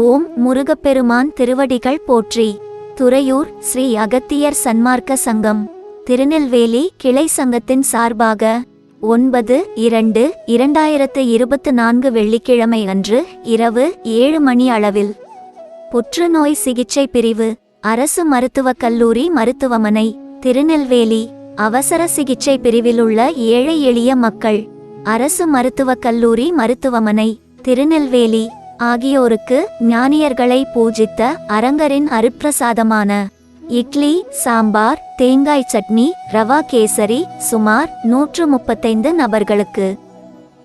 ஓம் முருகப்பெருமான் திருவடிகள் போற்றி. துறையூர் ஸ்ரீ அகத்தியர் சன்மார்க்க சங்கம். திருநெல்வேலி கிளை சங்கத்தின் சார்பாக ஒன்பது இரண்டு இரண்டாயிரத்து இருபத்து நான்கு வெள்ளிக்கிழமை அன்று இரவு ஏழு மணி அளவில். புற்றுநோய் சிகிச்சை பிரிவு அரசு மருத்துவக் கல்லூரி மருத்துவமனை திருநெல்வேலி. அவசர சிகிச்சை பிரிவில் உள்ள ஏழை எளிய மக்கள் அரசு மருத்துவக் கல்லூரி மருத்துவமனை திருநெல்வேலி. ஆகியோருக்கு ஞானியர்களை பூஜித்த அரங்கரின் அருப்பிரசாதமான இட்லி சாம்பார் தேங்காய் சட்னி ரவா கேசரி சுமார் நூற்று முப்பத்தைந்து நபர்களுக்கு.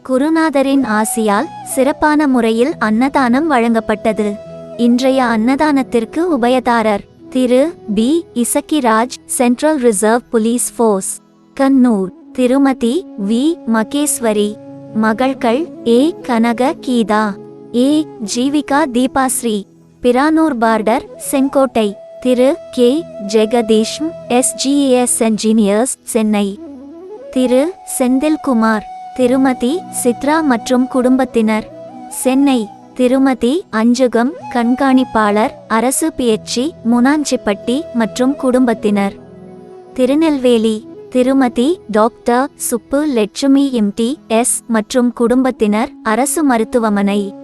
குருநாதரின் ஆசியால் சிறப்பான முறையில் அன்னதானம் வழங்கப்பட்டது. இன்றைய அன்னதானத்திற்கு உபயதாரர் Thiru P. Isakkiraj central reserve police force Kannur. Thirumathi V. Maheswari மகள்கள் A. Kanaka Geetha A. Jeevika Deepashree. Piranur border Sengottai. Thiru. K. Jagadish SGS engineers Chennai. Thiru. Senthilkumar. Thirumathi Chitra மற்றும் குடும்பத்தினர். சென்னை. திருமதி அஞ்சுகம் கண்காணிப்பாளர் அரசு பிஎச்சி முனாஞ்சிப்பட்டி மற்றும் குடும்பத்தினர். Tirunelveli. Thirumathi doctor Subbu Lakshmi MD S. மற்றும் குடும்பத்தினர் அரசு மருத்துவமனை.